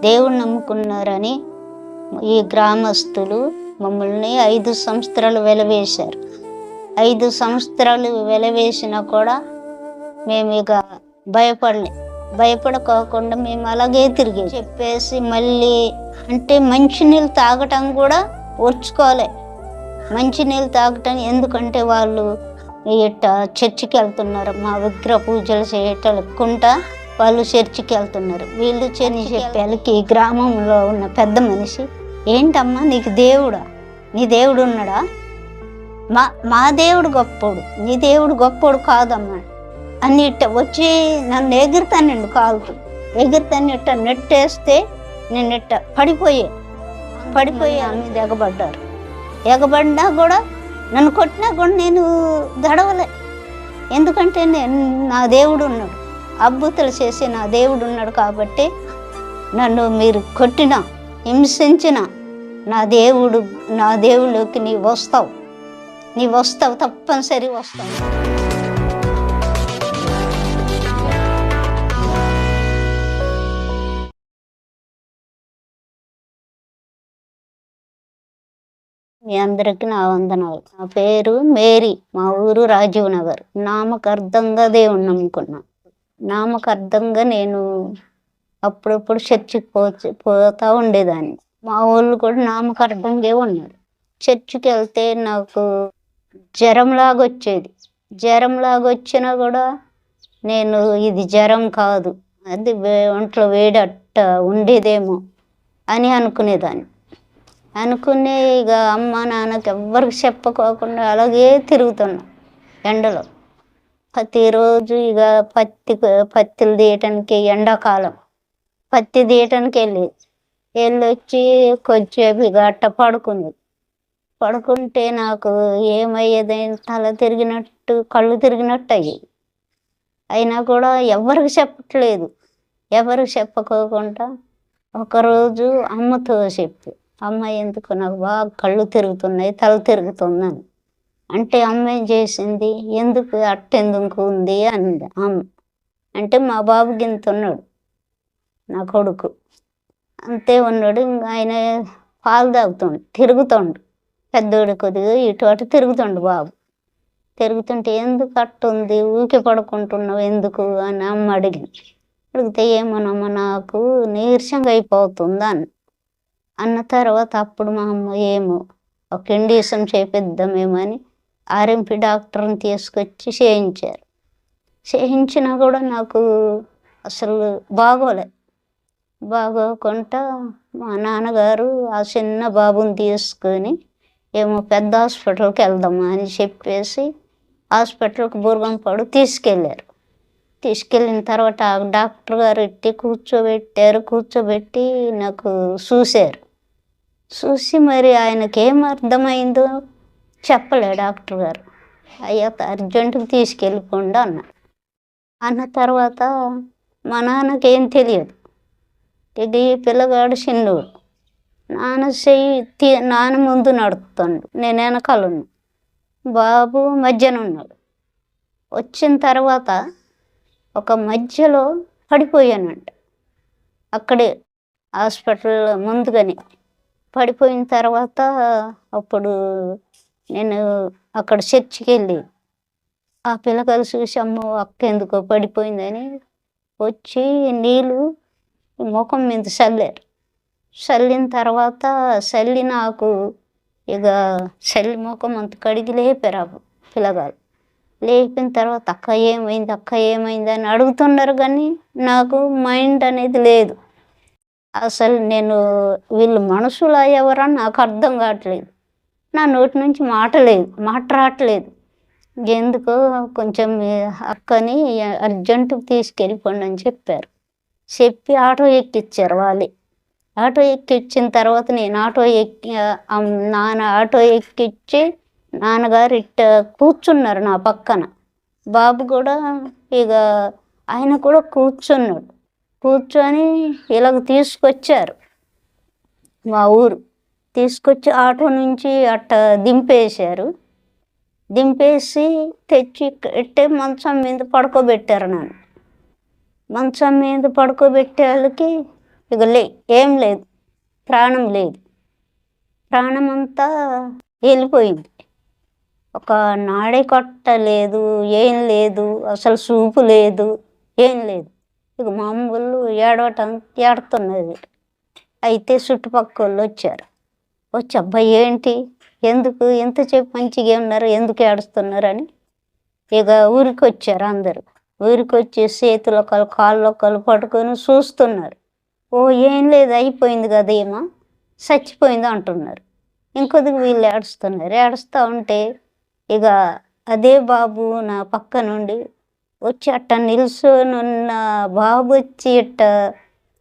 దేవుడు నమ్ముకున్నారని ఈ గ్రామస్తులు మమ్మల్ని ఐదు సంవత్సరాలు వెలవేశారు. ఐదు సంవత్సరాలు వెలవేసినా కూడా మేము ఇక భయపడలే. భయపడకోకుండా మేము అలాగే తిరిగి. చెప్పేసి మళ్ళీ అంటే మంచినీళ్ళు తాగటం కూడా ఓర్చుకోలే. మంచినీళ్ళు తాగటం ఎందుకంటే వాళ్ళు ఇట్ట చర్చికి వెళ్తున్నారు. మా విగ్రహ పూజలు చేయటనుకుంటా వాళ్ళు చర్చికి వెళ్తున్నారు. వీళ్ళు చర్చి చెప్పేళ్ళకి గ్రామంలో ఉన్న పెద్ద మనిషి ఏంటమ్మా నీకు దేవుడా? నీ దేవుడు ఉన్నాడా? మా మా దేవుడు గొప్పోడు నీ దేవుడు గొప్పోడు కాదమ్మా. అని ఇట్ట వచ్చి నన్ను ఎగురుతానండి కాలుతూ ఎగురుతాను ఇట్ట నెట్టేస్తే నేను ఇట్ట పడిపోయే పడిపోయి ఆమె ఎగబడ్డారు. ఎగబడినా కూడా నన్ను కొట్టినా కూడా నేను దడవలే. ఎందుకంటే నేను నా దేవుడు ఉన్నాడు. అద్భుతాలు చేసే నా దేవుడు ఉన్నాడు కాబట్టి నన్ను మీరు కొట్టిన హింసించిన నా దేవుడు నా దేవుడికి నీ వస్తావు. నీ వస్తావు తప్పనిసరి వస్తావు. మీ అందరికి నా వందనాలు. నా పేరు మేరీ మా ఊరు రాజీవ్ నగర్. నామకర్థంగా దేవుణ్ణి నమ్ముకున్నా. నామకార్థంగా నేను అప్పుడప్పుడు చర్చికి పోచి పోతా ఉండేదాన్ని. మా వాళ్ళు కూడా నామకార్థంగా ఉన్నారు. చర్చికి వెళ్తే నాకు జ్వరంలాగా వచ్చేది జ్వరంలాగా వచ్చినా కూడా నేను ఇది జ్వరం కాదు అది వే- ఒంట్లో వేడి ఉండేదేమో అని అనుకునేదాన్ని. అనుకునే ఇక అమ్మ నాన్నకి ఎవ్వరికి చెప్పకోకుండా అలాగే తిరుగుతున్నా ఎండలో. ప్రతిరోజు ఇక పత్తి పత్తిలు తీయటానికి ఎండాకాలం. పత్తి తీయటానికి వెళ్ళి వెళ్ళి వచ్చి కొద్దిసేపు ఇక అట్ట పడుకుంది. పడుకుంటే నాకు ఏమయ్యేది? తల తిరిగినట్టు కళ్ళు తిరిగినట్టు అయ్యేది అయినా కూడా ఎవరికి చెప్పట్లేదు. ఎవరికి చెప్పకోకుండా ఒకరోజు అమ్మతో చెప్పి అమ్మ ఎందుకు నాకు బాగా కళ్ళు తిరుగుతున్నాయి తల తిరుగుతుందని. అంటే అమ్మ ఏం చేసింది ఎందుకు అట్టెందుకు ఉంది అంది. అమ్మ అంటే మా బాబు గింత ఉన్నాడు నా కొడుకు. అంతే ఉన్నాడు ఇంకా ఆయన పాలు తాగుతుండు తిరుగుతుండు. పెద్దోడు కొద్దిగా ఇటు అటు తిరుగుతుండు బాబు. తిరుగుతుంటే ఎందుకు అట్టుంది ఊకి పడుకుంటున్నావు ఎందుకు అని అమ్మ అడిగింది. అడిగితే ఏమనమ్మ నాకు నీరసంగా అయిపోతుంది అని అన్న తర్వాత అప్పుడు మా అమ్మ ఏమో ఒక ఇండిషన్ చేపిద్దామేమో అని ఆర్ఎంపి డాక్టర్ని తీసుకొచ్చి చేయించారు. చేయించినా కూడా నాకు అసలు బాగోలే. బాగోకుండా మా నాన్నగారు ఆ చిన్న బాబుని తీసుకొని ఏమో పెద్ద హాస్పిటల్కి వెళ్దామా అని చెప్పేసి హాస్పిటల్కి బూర్గంపాడు తీసుకెళ్ళారు. తీసుకెళ్ళిన తర్వాత ఆ డాక్టర్ గారు ఎట్టి కూర్చోబెట్టారు కూర్చోబెట్టి నాకు చూశారు. చూసి మరి ఆయనకి ఏం అర్థమైందో చెప్పలే డాక్టర్ గారు. అయ్యా అర్జెంటుకి తీసుకెళ్ళిపోండి అన్నారు అన్న తర్వాత మా నాన్నకేం తెలియదు. తెలియదు ఇది పిల్లగాడు చిన్నోడు. నాన్న చెయ్యి తీ నాన్న ముందు నడుపుతాడు. నేను వెనకాలను బాబు మధ్యన ఉన్నాడు. వచ్చిన తర్వాత ఒక మధ్యలో పడిపోయానంట. అక్కడే హాస్పిటల్ ముందుగానే. పడిపోయిన తర్వాత అప్పుడు నేను అక్కడ చర్చికి వెళ్ళి ఆ పిల్లకాయలు చూసి అమ్మ అక్క ఎందుకో పడిపోయిందని వచ్చి నీళ్ళు ముఖం మీద చల్లారు. చల్లిన తర్వాత చల్లి నాకు ఇక చల్లి ముఖం అంత కడిగి లేపారు పిల్లగాలు లేపిన తర్వాత అక్క ఏమైంది? అక్క ఏమైంది? అని అడుగుతున్నారు కానీ నాకు మైండ్ అనేది లేదు. అసలు నేను వీళ్ళు మనుషులు ఎవరని నాకు అర్థం కావట్లేదు. నా నోటి నుంచి మాట లేదు మాట రావట్లేదు. ఎందుకో కొంచెం అక్కని అర్జెంటు తీసుకెళ్ళిపోండి అని చెప్పారు. చెప్పి ఆటో ఎక్కిచ్చారు వాళ్ళే. ఆటో ఎక్కిచ్చిన తర్వాత నేను ఆటో ఎక్కి నాన్న ఆటో ఎక్కిచ్చి నాన్నగారు ఇట్ట కూర్చున్నారు నా పక్కన. బాబు కూడా ఇక ఆయన కూడా కూర్చున్నాడు. కూర్చొని ఇలాగ తీసుకొచ్చారు మా ఊరు. తీసుకొచ్చి ఆటో నుంచి అట్ట దింపేశారు. దింపేసి తెచ్చి ఇట్టే మంచం మీద పడుకోబెట్టారు నన్ను. మంచం మీద పడుకోబెట్టే వాళ్ళకి ఇక లే ఏం లేదు ప్రాణం లేదు. ప్రాణం అంతా వెళ్ళిపోయింది. ఒక నాడే కొట్ట లేదు ఏం లేదు అసలు చూపు లేదు ఏం లేదు. ఇక మామూలు ఏడవటం ఏడుతున్నది అయితే చుట్టుపక్కల వచ్చారు. వచ్చి అబ్బాయి ఏంటి? ఎందుకు? ఎంతసేపు మంచిగా ఉన్నారు ఎందుకు ఏడుస్తున్నారు అని ఇక ఊరికి వచ్చారు అందరూ. ఊరికి వచ్చి చేతులు ఒకళ్ళు కాళ్ళు ఒకళ్ళు పట్టుకొని చూస్తున్నారు. ఓ ఏం లేదు అయిపోయింది కదా ఏమో? చచ్చిపోయింది అంటున్నారు. ఇంకొద్దిగా వీళ్ళు ఏడుస్తున్నారు. ఏడుస్తూ ఉంటే ఇక అదే బాబు నా పక్క నుండి వచ్చి అట్ట నిల్చొనున్న బాబు వచ్చి ఇట్ట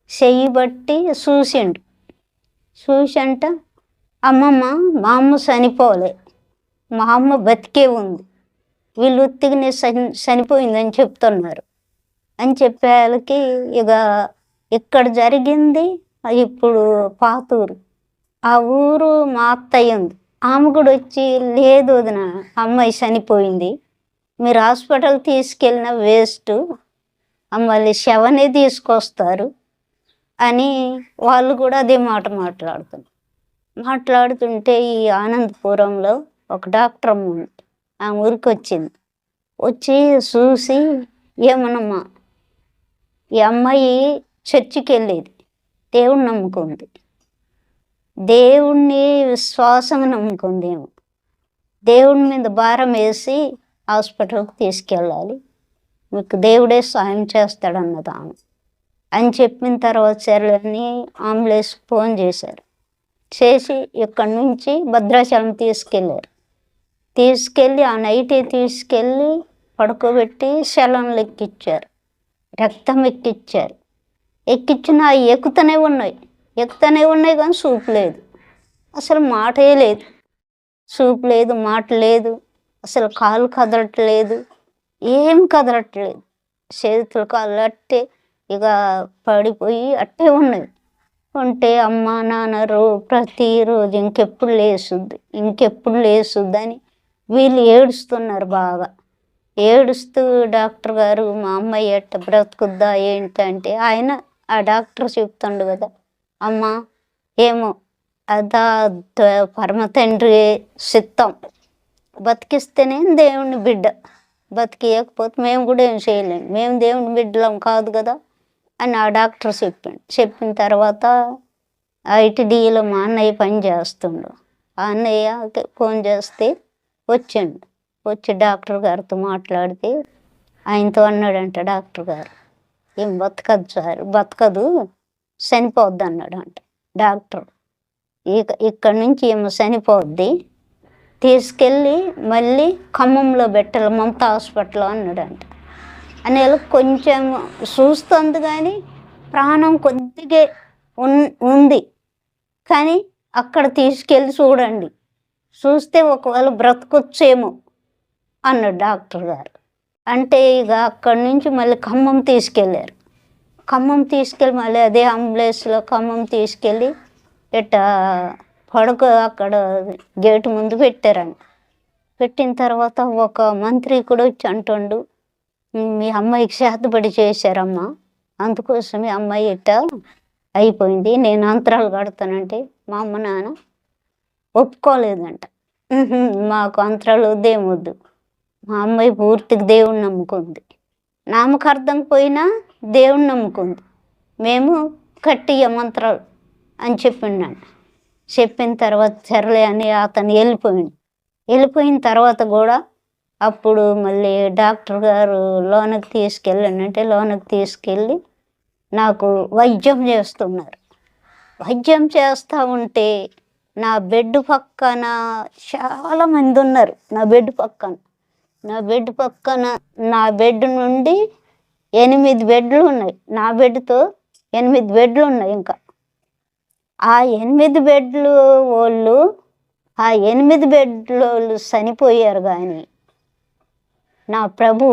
చెయ్యి బట్టి చూసిండు. చూసంట అమ్మమ్మ మా అమ్మ చనిపోలే. మా అమ్మ బతికే ఉంది. వీళ్ళు ఉత్తిగానే చని చనిపోయిందని చెప్తున్నారు. అని చెప్పే వాళ్ళకి ఇక ఇక్కడ జరిగింది ఇప్పుడు పాతూరు. ఆ ఊరు మా అత్తయ్య ఉంది. ఆమె కూడా వచ్చి లేదు వదిన అమ్మాయి చనిపోయింది. మీరు హాస్పిటల్ తీసుకెళ్ళిన వేస్ట్. మళ్ళీ శవనే తీసుకొస్తారు. అని వాళ్ళు కూడా అదే మాట మాట్లాడుతున్నారు. మాట్లాడుతుంటే ఈ ఆనందపురంలో ఒక డాక్టర్ అమ్మ ఉంది. ఆమె ఊరికి వచ్చింది వచ్చి చూసి ఏమనమ్మా ఈ అమ్మాయి చర్చికి వెళ్ళేది దేవుణ్ణి నమ్ముకుంది దేవుణ్ణి విశ్వాసం నమ్ముకుంది ఏమో. దేవుడి మీద భారం వేసి హాస్పిటల్కి తీసుకెళ్ళాలి. మీకు దేవుడే సాయం చేస్తాడన్నది ఆమె. అని చెప్పిన తర్వాత సరేని అంబులెన్స్ ఫోన్ చేశారు. చేసి ఇక్కడి నుంచి భద్రాచలం తీసుకెళ్ళారు. తీసుకెళ్ళి ఆ నైటే తీసుకెళ్ళి పడుకోబెట్టి శలంలు ఎక్కిచ్చారు. రక్తం ఎక్కిచ్చారు. ఎక్కించిన అవి ఎక్కుతూనే ఉన్నాయి. ఎక్కుతూనే ఉన్నాయి కానీ సూపు లేదు. అసలు మాటే లేదు. సూపు లేదు మాట లేదు. అసలు కాలు కదలట్లేదు. ఏం కదలట్లేదు. చేతులు కాళ్ళు అట్టే ఇక పడిపోయి అట్టే ఉన్నాయి. ఉంటే అమ్మ నాన్న రో ప్రతిరోజు ఇంకెప్పుడు లేసుద్ది ఇంకెప్పుడు లేసుద్ది అని వీళ్ళు ఏడుస్తున్నారు బాగా. ఏడుస్తూ డాక్టర్ గారు మా అమ్మాయి ఎట్ట బ్రతుకుద్దా ఏంటంటే ఆయన ఆ డాక్టర్ చెప్తుండు కదా అమ్మ ఏమో అదా పరమ తండ్రి సిద్ధం బతికిస్తేనే దేవుని బిడ్డ బతికియకపోతే మేము కూడా ఏం చేయలేము మేము దేవుని బిడ్డలం కాదు కదా. అని ఆ డాక్టర్ చెప్పిండు. చెప్పిన తర్వాత ఐటీడీలో మా అన్నయ్య పని చేస్తుండు. ఆ అన్నయ్యకి ఫోన్ చేస్తే వచ్చిండు. వచ్చి డాక్టర్ గారితో మాట్లాడితే ఆయనతో అన్నాడంట డాక్టర్ గారు. ఏం బతకదు సార్ బతకదు చనిపోద్ది అన్నాడంట డాక్టర్. ఇక ఇక్కడ నుంచి ఏమో చనిపోద్ది తీసుకెళ్ళి మళ్ళీ ఖమ్మంలో పెట్టాలి మమతా హాస్పిటల్ అన్నాడంట. అని కొంచెం చూస్తుంది కానీ ప్రాణం కొద్దిగా ఉన్ ఉంది. కానీ అక్కడ తీసుకెళ్ళి చూడండి. చూస్తే ఒకవేళ బ్రతకొచ్చేమో అన్నాడు డాక్టర్ గారు. అంటే ఇక అక్కడి నుంచి మళ్ళీ ఖమ్మం తీసుకెళ్ళారు. ఖమ్మం తీసుకెళ్ళి మళ్ళీ అదే అంబులెన్స్లో ఖమ్మం తీసుకెళ్ళి ఇట్ట పడక అక్కడ గేటు ముందు పెట్టారండి పెట్టిన తర్వాత ఒక మంత్రి కూడా వచ్చి అంటుండు మీ అమ్మాయికి క్షేతపడి చేశారమ్మా. అందుకోసం మీ అమ్మాయి ఇట్ట అయిపోయింది. నేను అంతరాలు కడతానంటే మా అమ్మ నాన్న ఒప్పుకోలేదంట. మాకు అంతరాలు వద్దేమొద్దు మా అమ్మాయి పూర్తిగా దేవుణ్ణి నమ్ముకుంది. నామకార్థం పోయినా దేవుణ్ణి నమ్ముకుంది. మేము కట్టియ మంత్రాలు అని చెప్పిండాను చెప్పిన తర్వాత సర్లే అని అతను వెళ్ళిపోయింది వెళ్ళిపోయిన తర్వాత కూడా అప్పుడు మళ్ళీ డాక్టర్ గారు లోనకి తీసుకెళ్ళానంటే లోనకి తీసుకెళ్ళి నాకు వైద్యం చేస్తున్నారు. వైద్యం చేస్తూ ఉంటే నా బెడ్ పక్కన చాలామంది ఉన్నారు. నా బెడ్ పక్కన. నా బెడ్ పక్కన నా బెడ్ నుండి ఎనిమిది బెడ్లు ఉన్నాయి. నా బెడ్తో ఎనిమిది బెడ్లు ఉన్నాయి ఇంకా. ఆ ఎనిమిది బెడ్లు వాళ్ళు ఆ ఎనిమిది బెడ్లు వాళ్ళు చనిపోయారు కానీ నా ప్రభు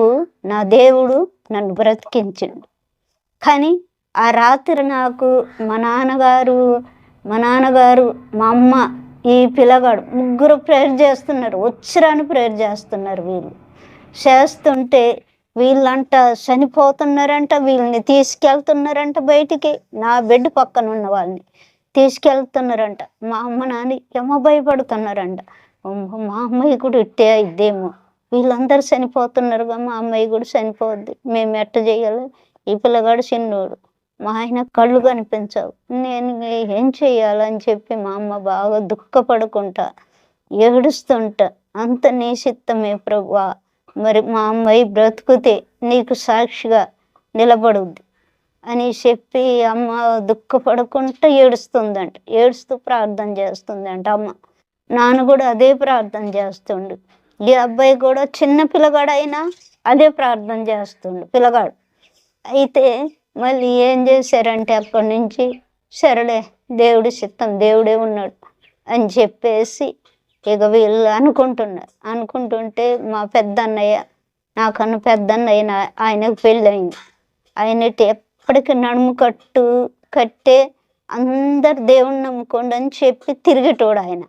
నా దేవుడు నన్ను బ్రతికించిండు కానీ ఆ రాత్రి నాకు మా నాన్నగారు మా నాన్నగారు మా అమ్మ ఈ పిల్లగాడు ముగ్గురు ప్రేయర్ చేస్తున్నారు. వచ్చిరాని ప్రేయర్ చేస్తున్నారు వీళ్ళు. చేస్తుంటే వీళ్ళంట చనిపోతున్నారంట వీళ్ళని తీసుకెళ్తున్నారంట బయటికి. నా బెడ్ పక్కన ఉన్న వాళ్ళని తీసుకెళ్తున్నారంట. మా అమ్మ నాన్న ఏమో భయపడుతున్నారంట. మా అమ్మాయి కూడా ఇట్టే ఇద్దేమో వీళ్ళందరూ చనిపోతున్నారుగా మా అమ్మాయి కూడా చనిపోద్ది. మేము ఎట్ట చేయాలి? ఈ పిల్లగాడు చిన్నోడు. మా ఆయన కళ్ళు కనిపించవు. నేను ఏం చేయాలని చెప్పి మా అమ్మ బాగా దుఃఖపడుకుంటా ఏడుస్తుంటా. అంత నీ చిత్తమే ప్రభువా మరి మా అమ్మాయి బ్రతుకుతే నీకు సాక్షిగా నిలబడుద్ది అని చెప్పి అమ్మ దుఃఖపడకుండా ఏడుస్తుందంట. ఏడుస్తూ ప్రార్థన చేస్తుందంట అమ్మ. నాన్న కూడా అదే ప్రార్థన చేస్తుండు. ఈ అబ్బాయి కూడా చిన్న పిల్లగాడు అయినా అదే ప్రార్థన చేస్తుండు పిల్లగాడు. అయితే మళ్ళీ ఏం చేశారంటే అక్కడి నుంచి సరేలే దేవుడి చిత్తం దేవుడే ఉన్నాడు అని చెప్పేసి ఇక వీళ్ళు అనుకుంటున్నారు. అనుకుంటుంటే మా పెద్దన్నయ్య నాకన్నా పెద్దన్నయ్య ఆయనకు పెళ్ళయింది. ఆయన ఎప్పటికీ నడుము కట్టు కట్టే అందరు దేవుణ్ణి నమ్ముకోండి అని చెప్పి తిరిగేటోడు ఆయన.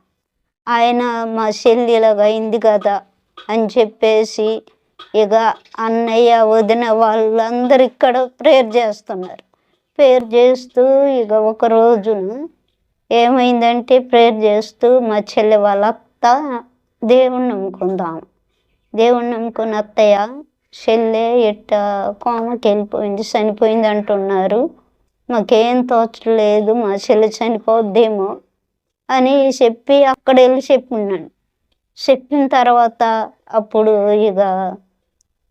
ఆయన మా చెల్లిలాగా అయింది కదా అని చెప్పేసి ఇక అన్నయ్య వదిన వాళ్ళందరూ ఇక్కడ ప్రేయర్ చేస్తున్నారు. ప్రేయర్ చేస్తూ ఇక ఒక రోజున ఏమైందంటే ప్రేయర్ చేస్తూ మా చెల్లె వాళ్ళ అత్త దేవుణ్ణి నమ్ముకుందాం. దేవుణ్ణి నమ్ముకున్న అత్తయ్య చెల్లె ఇట్ట కోమకి వెళ్ళిపోయింది చనిపోయింది అంటున్నారు. మాకేం తోచలేదు మా చెల్లె చనిపోద్దేమో అని చెప్పి అక్కడ వెళ్ళి చెప్పినాను చెప్పిన తర్వాత అప్పుడు ఇక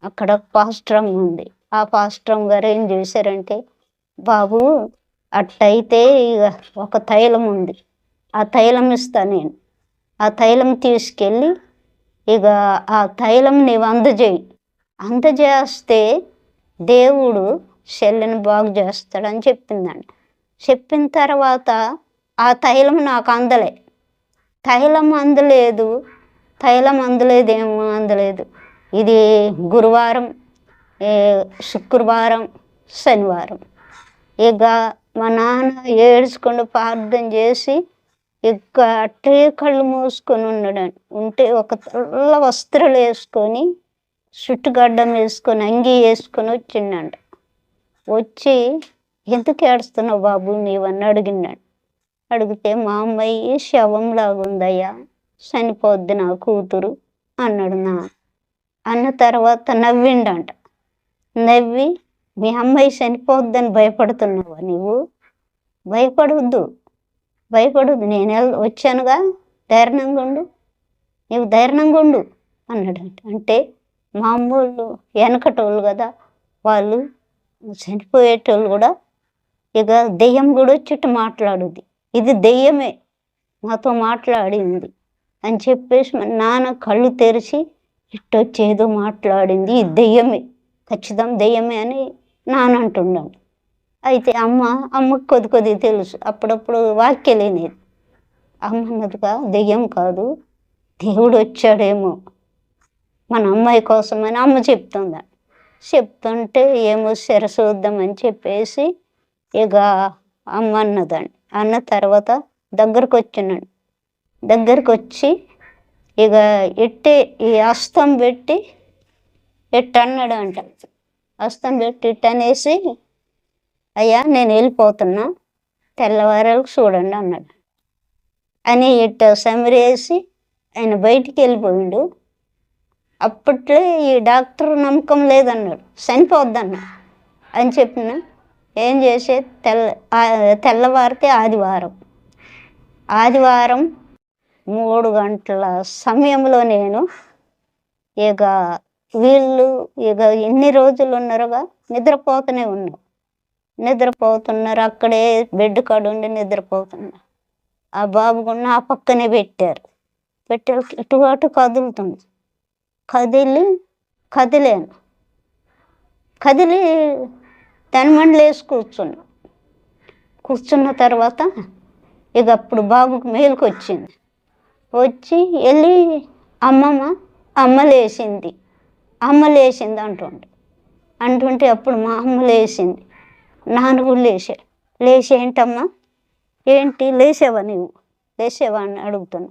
అక్కడ పాస్ట్రమ్ ఉంది. ఆ పాస్ట్రమ్ గారు ఏం చేశారంటే బాబు అట్టయితే ఇక ఒక తైలం ఉంది. ఆ తైలం ఇస్తా నేను. ఆ తైలం తీసుకెళ్ళి ఇక ఆ తైలం నీవు అందజేయి. అందజేస్తే దేవుడు శల్యను బాగు చేస్తాడని చెప్పిందండి చెప్పిన తర్వాత ఆ తైలం నాకు అందలే. తైలం అందలేదు తైలం అందలేదేమో అందలేదు. ఇది గురువారం శుక్రవారం శనివారం. ఇక మా నాన్న ఏడ్చుకుంటూ ప్రార్థన చేసి ఇక అట్టే కళ్ళు మూసుకొని ఉన్నాడు ఉంటే ఒక తెల్ల వస్త్రాలు వేసుకొని చుట్టుగడ్డం వేసుకొని అంగి వేసుకొని వచ్చిండంట. వచ్చి ఎందుకు ఏడుస్తున్నావు బాబు? నీవన్నీ అడిగినాడు అడిగితే మా అమ్మాయి శవం లాగుందయ్యా చనిపోద్ది నా కూతురు అన్నాడు నా అన్న తర్వాత నవ్విండంట. నవ్వి మీ అమ్మాయి చనిపోద్దని భయపడుతున్నావా నువ్వు భయపడవద్దు భయపడవద్దు నేను వచ్చానుగా ధైర్యంగా ఉండు. నీవు ధైర్యంగా ఉండు అన్నాడంట. అంటే మామూలు వెనకటోళ్ళు కదా వాళ్ళు చనిపోయేటోళ్ళు కూడా ఇక దెయ్యం కూడా వచ్చి మాట్లాడుద్ది. ఇది దెయ్యమే. మాతో మాట్లాడింది. అని చెప్పేసి మా నాన్న కళ్ళు తెరిచి ఇట్టొచ్చేదో మాట్లాడింది. ఇది దెయ్యమే. ఖచ్చితం దెయ్యమే అని నాన్న అంటున్నాడు అయితే అమ్మ అమ్మకు కొద్ది కొద్ది తెలుసు. అప్పుడప్పుడు వాక్యలేనేది అమ్మ అన్నదిగా దెయ్యం కాదు దేవుడు వచ్చాడేమో మన అమ్మాయి కోసమని అమ్మ చెప్తుందా? చెప్తుంటే ఏమో సరే చూద్దామని చెప్పేసి ఇక అమ్మ అన్నదండి. అన్న తర్వాత దగ్గరకు వచ్చినాడు దగ్గరకు వచ్చి ఇక ఎట్టి ఈ అస్తం పెట్టి ఎట్ట అన్నాడు అంట అస్తం పెట్టి ఇట్ట అనేసి అయ్యా నేను వెళ్ళిపోతున్నా తెల్లవారాలకు చూడండి అన్నాడు. అని ఇట్ట సమరేసి ఆయన బయటికి వెళ్ళిపోయిండు. అప్పట్లో ఈ డాక్టర్ నమ్మకం లేదన్నాడు. చనిపోద్దన్న అని చెప్పిన ఏం చేసే? తెల్ల తెల్లవారితే ఆదివారం. ఆదివారం మూడు గంటల సమయంలో నేను ఇక వీళ్ళు ఇక ఎన్ని రోజులు ఉన్నారుగా? నిద్రపోతూనే ఉన్నారు నిద్రపోతున్నారు అక్కడే బెడ్ కాడ ఉండి నిద్రపోతున్నారు. ఆ బాబు కూడా ఆ పక్కనే పెట్టారు. పెట్టి ఇటు అటు కదులుతుంది. కదిలి కదిలేను. కదిలి తెనమండలు లేచి కూర్చున్నా. కూర్చున్న తర్వాత ఇక అప్పుడు బాబుకు మేలుకు వచ్చింది. వచ్చి వెళ్ళి అమ్మమ్మ అమ్మ లేచింది. అమ్మ లేచింది అంటుండే. అంటుంటే అప్పుడు మా అమ్మ లేచింది. నాన్న కూడా లేచే లేచి ఏంటమ్మా? ఏంటి? లేచావా నువ్వు లేచావా అని అడుగుతున్నా.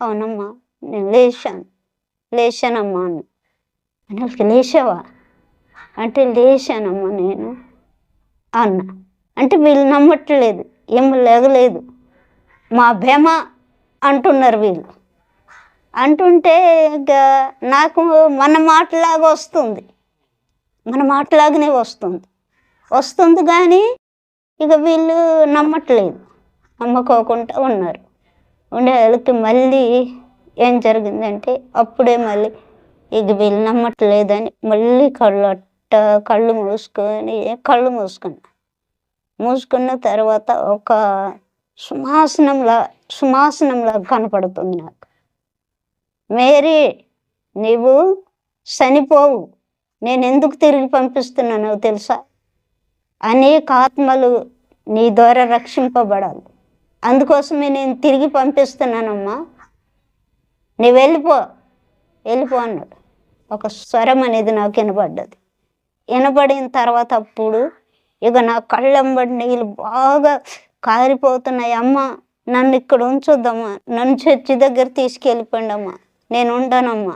అవునమ్మా నేను లేచాను. లేచానమ్మా అని లేచావా? అంటే లేచానమ్మా నేను. అన్న. అంటే వీళ్ళు నమ్మట్లేదు ఏం లేగలేదు. మా భేమ అంటున్నారు వీళ్ళు. అంటుంటే ఇక నాకు మన మాటలాగా వస్తుంది. మన మాటలాగానే వస్తుంది. వస్తుంది కానీ ఇక వీళ్ళు నమ్మట్లేదు. నమ్మకోకుండా ఉన్నారు. ఉండే వాళ్ళకి మళ్ళీ ఏం జరిగిందంటే అప్పుడే మళ్ళీ ఇక వీళ్ళు నమ్మట్లేదని మళ్ళీ కళ్ళు అట్ట కళ్ళు మూసుకొని కళ్ళు మూసుకున్నా. మూసుకున్న తర్వాత ఒక సుమాసనంలా సుమాసనంలా కనపడుతుంది నాకు. మేరీ నీవు చనిపోవు. నేను ఎందుకు తిరిగి పంపిస్తున్నానో తెలుసా? అనేక ఆత్మలు నీ ద్వారా రక్షింపబడాలి. అందుకోసమే నేను తిరిగి పంపిస్తున్నానమ్మా. నీ వెళ్ళిపో వెళ్ళిపో అన్నాడు. ఒక స్వరం అనేది నాకు వినపడ్డది వినబడిన తర్వాత అప్పుడు ఇక నా కళ్ళంబడి నీళ్ళు బాగా కారిపోతున్నాయి. అమ్మ నన్ను ఇక్కడ ఉంచొద్దమ్మా. నన్ను చర్చి దగ్గర తీసుకెళ్ళిపోండి అమ్మా నేను ఉండనమ్మా.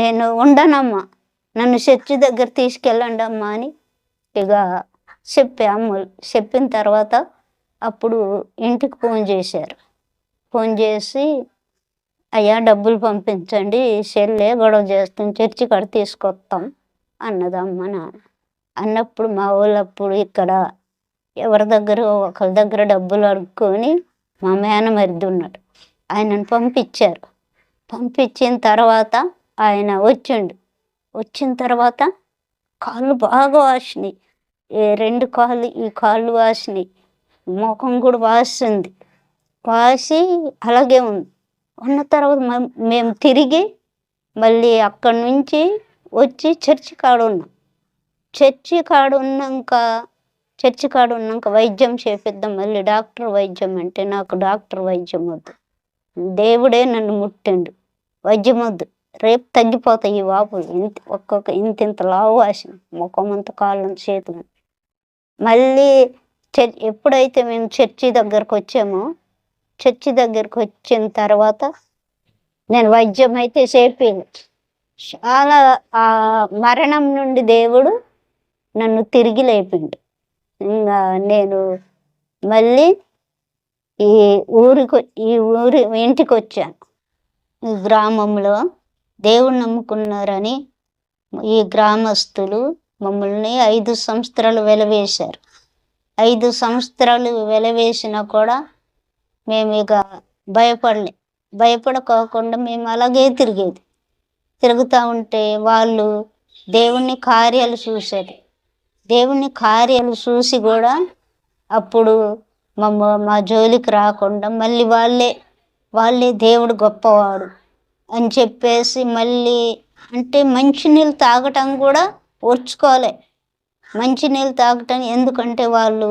నేను ఉండనమ్మా. నన్ను చర్చి దగ్గర తీసుకెళ్ళండి అమ్మా అని ఇక చెప్పి అమ్మ చెప్పిన తర్వాత అప్పుడు ఇంటికి ఫోన్ చేశారు. ఫోన్ చేసి అయ్యా డబ్బులు పంపించండి సెల్లే గొడవ చేస్తాం చర్చి కాడ తీసుకొస్తాం అన్నదమ్మ నాన్న అన్నప్పుడు మా వాళ్ళు అప్పుడు ఇక్కడ ఎవరి దగ్గర ఒకరి దగ్గర డబ్బులు అడుక్కొని మా మేనమరిది ఉన్నాడు. ఆయనను పంపించారు. పంపించిన తర్వాత ఆయన వచ్చిండు. వచ్చిన తర్వాత కాళ్ళు బాగా వాసినాయి. ఈ రెండు కాళ్ళు ఈ కాళ్ళు వాసినాయి. ముఖం కూడా వాసింది. వాసి అలాగే ఉంది. ఉన్న తర్వాత మ- మేము తిరిగి మళ్ళీ అక్కడి నుంచి వచ్చి చర్చి కాడ ఉన్నాం. చర్చి కాడ ఉన్నాక చర్చి కాడ ఉన్నాక వైద్యం చేపిద్దాం మళ్ళీ డాక్టర్ వైద్యం అంటే నాకు డాక్టర్ వైద్యం వద్దు. దేవుడే నన్ను ముట్టండు. వైద్యం వద్దు. రేపు తగ్గిపోతాయి ఈ వాపులు. ఇంత ఒక్కొక్క ఇంత ఇంత లావు వాసిన ముఖం అంత కాళ్ళు చేతులు. మళ్ళీ చర్ ఎప్పుడైతే మేము చర్చి దగ్గరకు వచ్చామో చర్చి దగ్గరకు వచ్చిన తర్వాత నేను వైద్యం అయితే చేపింది చాలా ఆ మరణం నుండి దేవుడు నన్ను తిరిగి లేపిండు. ఇంకా నేను మళ్ళీ ఈ ఊరికి ఈ ఊరి ఇంటికి వచ్చాను. ఈ గ్రామంలో దేవుడు నమ్ముకున్నారని ఈ గ్రామస్తులు మమ్మల్ని ఐదు సంవత్సరాలు వెలవేశారు. ఐదు సంవత్సరాలు వెలవేసినా కూడా మేము ఇక భయపడలే. భయపడకోకుండా మేము అలాగే తిరిగేది. తిరుగుతూ ఉంటే వాళ్ళు దేవుని కార్యాలు చూశారు దేవుని కార్యాలు చూసి కూడా అప్పుడు మమ్మ మా జోలికి రాకుండా మళ్ళీ వాళ్ళే వాళ్ళే దేవుడు గొప్పవాడు అని చెప్పేసి మళ్ళీ అంటే మంచినీళ్ళు తాగటం కూడా ఓర్చుకోలే. మంచినీళ్ళు తాగటం ఎందుకంటే వాళ్ళు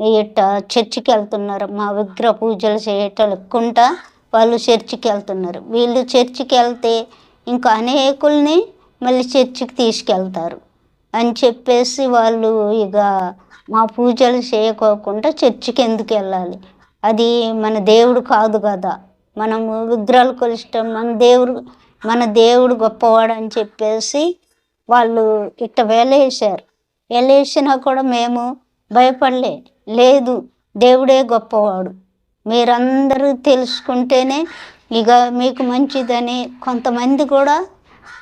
ఇట్ట చర్చికి వెళ్తున్నారు మా విగ్రహ పూజలు చేయటకుంటా వాళ్ళు చర్చికి వెళ్తున్నారు వీళ్ళు చర్చికి వెళ్తే ఇంకా అనేకుల్ని మళ్ళీ చర్చికి తీసుకెళ్తారు అని చెప్పేసి వాళ్ళు ఇక మా పూజలు చేయకోకుండా చర్చికి ఎందుకు వెళ్ళాలి అది మన దేవుడు కాదు కదా. మనము విగ్రహాలు కొలిస్తాం మన దేవుడు మన దేవుడు గొప్పవాడు అని చెప్పేసి వాళ్ళు ఇట్ట వేలేసారు వేలేసినా కూడా మేము భయపడలే లేదు దేవుడే గొప్పవాడు. మీరందరూ తెలుసుకుంటేనే ఇక మీకు మంచిదని కొంతమంది కూడా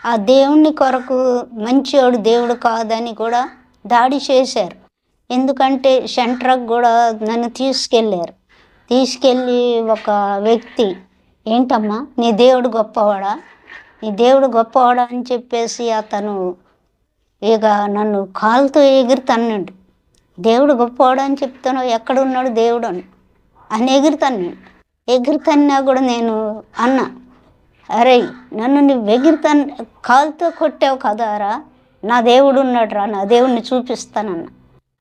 ఆ దేవుని కొరకు మంచివాడు దేవుడు కాదని కూడా దాడి చేశారు. ఎందుకంటే సెంటర్కి కూడా నన్ను తీసుకెళ్ళారు తీసుకెళ్ళి ఒక వ్యక్తి ఏంటమ్మా నీ దేవుడు గొప్పవాడా? నీ దేవుడు గొప్పవాడా? అని చెప్పేసి అతను ఇక నన్ను కాలుతో ఎగురుతన్నాడు. దేవుడు గొప్పవాడు అని చెప్తాను ఎక్కడున్నాడు దేవుడు అని. అని ఎగురుతాను ఎగురుతన్నా కూడా నేను అన్నా. అరే నన్ను నువ్వు ఎగురుతాను కాలుతో కొట్టావు కదారా నా దేవుడు ఉన్నాడు రా నా దేవుడిని చూపిస్తానన్న.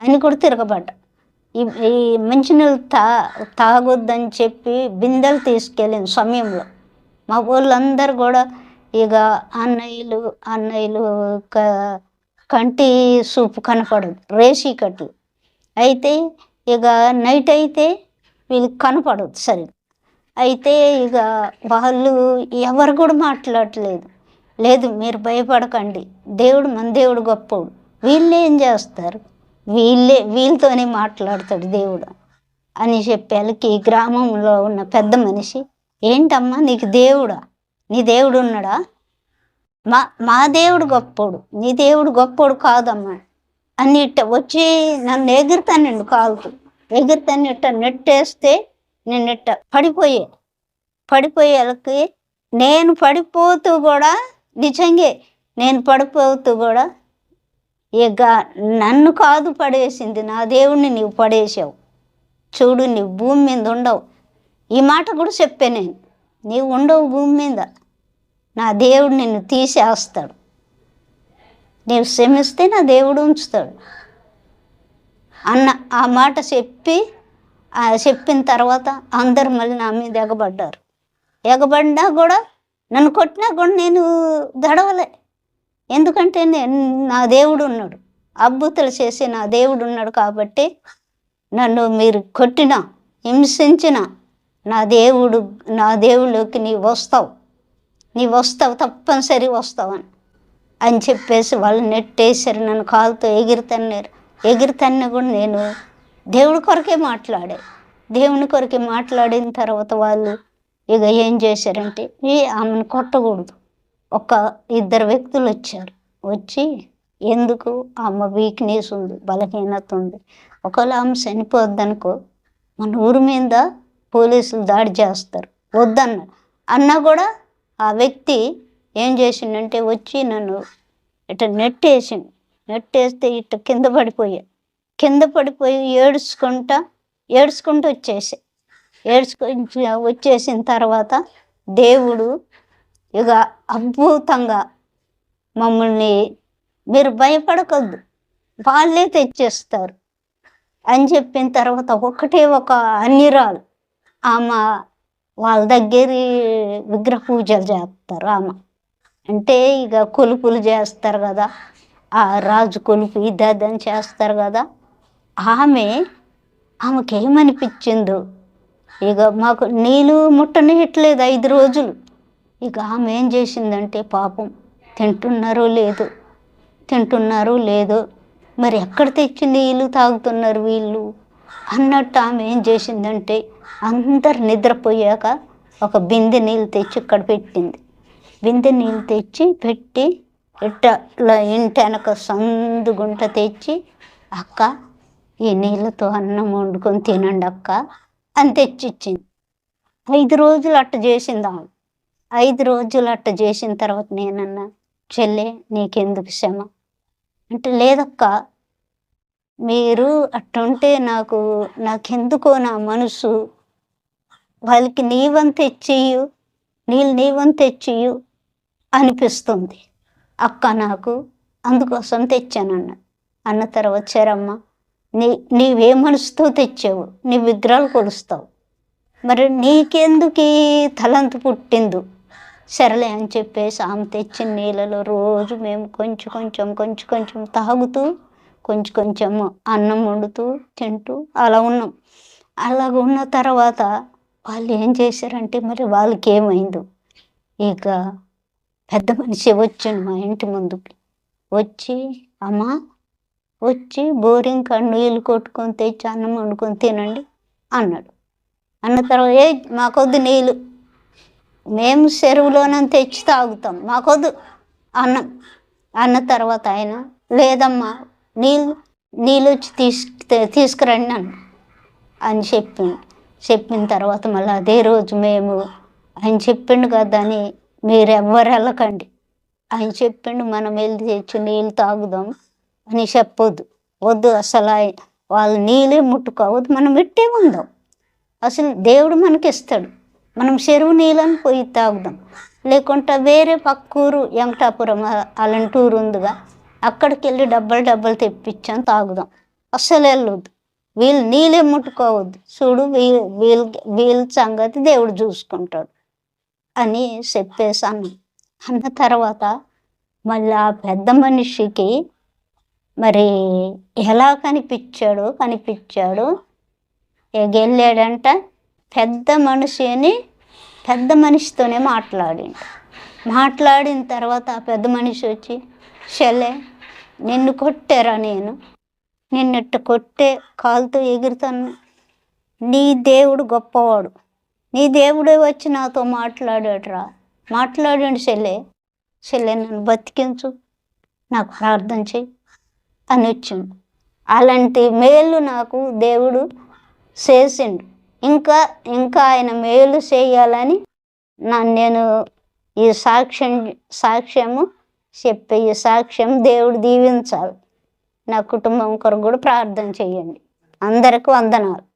అని కూడా తిరగబడ్డ ఈ ఈ మంచినీళ్ళు తా తాగొద్దని చెప్పి బిందెలు తీసుకెళ్ళింది సమయంలో మా వాళ్ళందరూ కూడా ఇక అన్నయ్యలు అన్నయ్యలు క- కంటి సూపు కనపడదు. రేసి కట్లు. అయితే ఇక నైట్ అయితే వీళ్ళకి కనపడదు సరిగ్గా. అయితే ఇక వాళ్ళు ఎవరు కూడా మాట్లాడట్లేదు. లేదు మీరు భయపడకండి. దేవుడు మన దేవుడు గొప్పవాడు. వీళ్ళు ఏం చేస్తారు? వీళ్ళే వీళ్ళతోనే మాట్లాడతాడు దేవుడు అని చెప్పేళ్ళకి ఈ గ్రామంలో ఉన్న పెద్ద మనిషి ఏంటమ్మా నీకు దేవుడా? నీ దేవుడు ఉన్నాడా? మా మా దేవుడు గొప్పోడు నీ దేవుడు గొప్పోడు కాదమ్మా. అని ఇట్ట వచ్చి నన్ను ఎగురుతానండి కాలుతూ. ఎగురుతాను ఇట్ట నెట్టేస్తే నేను ఇట్ట పడిపోయే. పడిపోయేళ్ళకి నేను పడిపోతూ కూడా నిజంగా నేను పడిపోతూ కూడా ఇక నన్ను కాదు పడేసింది నా దేవుణ్ణి నీవు పడేసావు చూడు నీవు భూమి మీద ఉండవు. ఈ మాట కూడా చెప్పే నేను. నీవు ఉండవు భూమి మీద. నా దేవుడు నిన్ను తీసేస్తాడు. నీవు శ్రమిస్తే నా దేవుడు ఉంచుతాడు. అన్న ఆ మాట చెప్పి చెప్పిన తర్వాత అందరు మళ్ళీ నా మీద ఎగబడ్డారు. ఎగబడినా కూడా నన్ను కొట్టినా కూడా నేను దడవలే ఎందుకంటే నేను నా దేవుడు ఉన్నాడు. అద్భుతలు చేసే నా దేవుడు ఉన్నాడు కాబట్టి నన్ను మీరు కొట్టిన హింసించిన నా దేవుడు నా దేవుడిలోకి నీ వస్తావు. నీ వస్తావు తప్పనిసరి వస్తావని అని. అని చెప్పేసి వాళ్ళు నెట్టేశారు నన్ను కాలుతో ఎగిరితన్నారు. ఎగిరితన్న కూడా నేను దేవుడి కొరకే మాట్లాడే. దేవుని కొరకే మాట్లాడిన తర్వాత వాళ్ళు ఇక ఏం చేశారంటే ఈ ఆమెను కొట్టకూడదు. ఒక ఇద్దరు వ్యక్తులు వచ్చారు. వచ్చి ఎందుకు? ఆమె వీక్నెస్ ఉంది బలహీనత ఉంది. ఒకవేళ ఆమె చనిపోద్దనుకో మన ఊరి మీద పోలీసులు దాడి చేస్తారు. వద్దన్న అన్నా కూడా ఆ వ్యక్తి ఏం చేసిండంటే వచ్చి నన్ను ఇట నెట్టేసిండు. నెట్టేస్తే ఇట్ట కింద పడిపోయా. కింద పడిపోయి ఏడుచుకుంటా ఏడ్చుకుంటూ వచ్చేసా. ఏడ్చుకొని వచ్చేసిన తర్వాత దేవుడు ఇక అద్భుతంగా మమ్మల్ని మీరు భయపడకద్దు వాళ్ళే తెచ్చేస్తారు అని చెప్పిన తర్వాత ఒకటే ఒక అన్నిరాలు. ఆమె వాళ్ళ దగ్గర విగ్రహ పూజలు చేస్తారు ఆమె. అంటే ఇక కొలుపులు చేస్తారు కదా ఆ రాజు కొలుపు ఇదని చేస్తారు కదా ఆమె ఆమెకేమనిపించిందో? ఇక మాకు నీళ్ళు ముట్టనియట్లేదు ఐదు రోజులు. ఇక ఆమె ఏం చేసిందంటే పాపం తింటున్నారో లేదు తింటున్నారో లేదో మరి ఎక్కడ తెచ్చి నీళ్ళు తాగుతున్నారు వీళ్ళు? అన్నట్టు ఆమె ఏం చేసిందంటే అందరు నిద్రపోయాక ఒక బిందె నీళ్ళు తెచ్చి ఇక్కడ పెట్టింది. బిందె నీళ్ళు తెచ్చి పెట్టి ఇట్లా ఇంటి వెనక సందు గుంట తెచ్చి అక్క ఈ నీళ్ళతో అన్నం వండుకొని తినండి అక్క అని తెచ్చిచ్చింది. ఐదు రోజులు అట్ట చేసింది ఆమె ఐదు రోజులు అట్ట చేసిన తర్వాత నేనన్నా చెల్లె నీకెందుకు శ్రమ? అంటే లేదక్క మీరు అట్టుంటే నాకు నాకెందుకో నా మనసు. వాళ్ళకి నీవం తెచ్చియు నీళ్ళు నీవం తెచ్చియు అనిపిస్తుంది. అక్క నాకు అందుకోసం తెచ్చానన్న. అన్న తర్వాత వచ్చారమ్మ నీ నీవే మనసుతో తెచ్చావు నీ విగ్రహాలు కొలుస్తావు. మరి నీకెందుకు ఈ తలంతు పుట్టిందు? సరలే అని చెప్పేసి ఆమె తెచ్చిన నీళ్ళలో రోజు మేము కొంచెం కొంచెం కొంచెం కొంచెం తాగుతూ కొంచెం కొంచెం అన్నం వండుతూ తింటూ అలా ఉన్నాం. అలాగ ఉన్న తర్వాత వాళ్ళు ఏం చేశారంటే మరి వాళ్ళకి ఏమైందో ఇక పెద్ద మనిషి వచ్చాడు మా ఇంటి ముందుకి. వచ్చి అమ్మా వచ్చి బోరింగ్ కన్ను నీళ్ళు కొట్టుకొని తెచ్చి అన్నం వండుకొని తినండి అన్నాడు. అన్న తర్వాత ఏ మాకొద్దు నీళ్ళు. మేము చెరువులోనే తెచ్చి తాగుతాం. మాకొద్దు అన్నం. అన్న తర్వాత ఆయన లేదమ్మా నీళ్ళు నీళ్ళు వచ్చి తీసుకు తీసుకురండి అన్న అని చెప్పిండు. చెప్పిన తర్వాత మళ్ళీ అదే రోజు మేము ఆయన చెప్పిండు కదా అని మీరెవ్వరు వెళ్ళకండి. ఆయన చెప్పిండు మనం వెళ్ళి తెచ్చి నీళ్ళు తాగుదాం అని చెప్పొద్దు. వద్దు అసలు వాళ్ళు నీళ్ళే ముట్టుకోవద్దు. మనం ఇట్టే ఉందాం. అసలు దేవుడు మనకి ఇస్తాడు మనం చెరువు నీళ్ళని పోయి తాగుదాం. లేకుంటే వేరే పక్కూరు వెంకటాపురం అలాంటి ఊరు ఉందిగా. అక్కడికి వెళ్ళి డబ్బలు డబ్బలు తెప్పించాం తాగుదాం. అస్సలు వెళ్ళొద్దు. వీళ్ళు నీళ్ళే ముట్టుకోవద్దు. చూడు వీళ్ళు వీళ్ళ వీళ్ళ సంగతి దేవుడు చూసుకుంటాడు. అని చెప్పేసాను అన్న తర్వాత మళ్ళీ ఆ పెద్ద మనిషికి మరి ఎలా కనిపించాడు కనిపించాడు. ఎగెళ్ళాడంట పెద్ద మనిషి అని పెద్ద మనిషితోనే మాట్లాడిండు. మాట్లాడిన తర్వాత ఆ పెద్ద మనిషి వచ్చి షెల్లె నిన్ను కొట్టారా నేను? నిన్నట్టు కొట్టే కాలుతో ఎగురుతాను నీ దేవుడు గొప్పవాడు. నీ దేవుడే వచ్చి నాతో మాట్లాడాడురా. మాట్లాడండి చెల్లె. చెల్లె నన్ను బతికించు. నాకు ప్రార్థన చెయ్యి అని వచ్చిండు అలాంటి మేలు నాకు దేవుడు చేసిండు. ఇంకా ఇంకా ఆయన మేలు చేయాలని నా నేను ఈ సాక్ష్యం సాక్ష్యము చెప్పే ఈ సాక్ష్యం దేవుడు దీవించాలి. నా కుటుంబం కొరకు కూడా ప్రార్థన చేయండి అందరికి వందనాలు.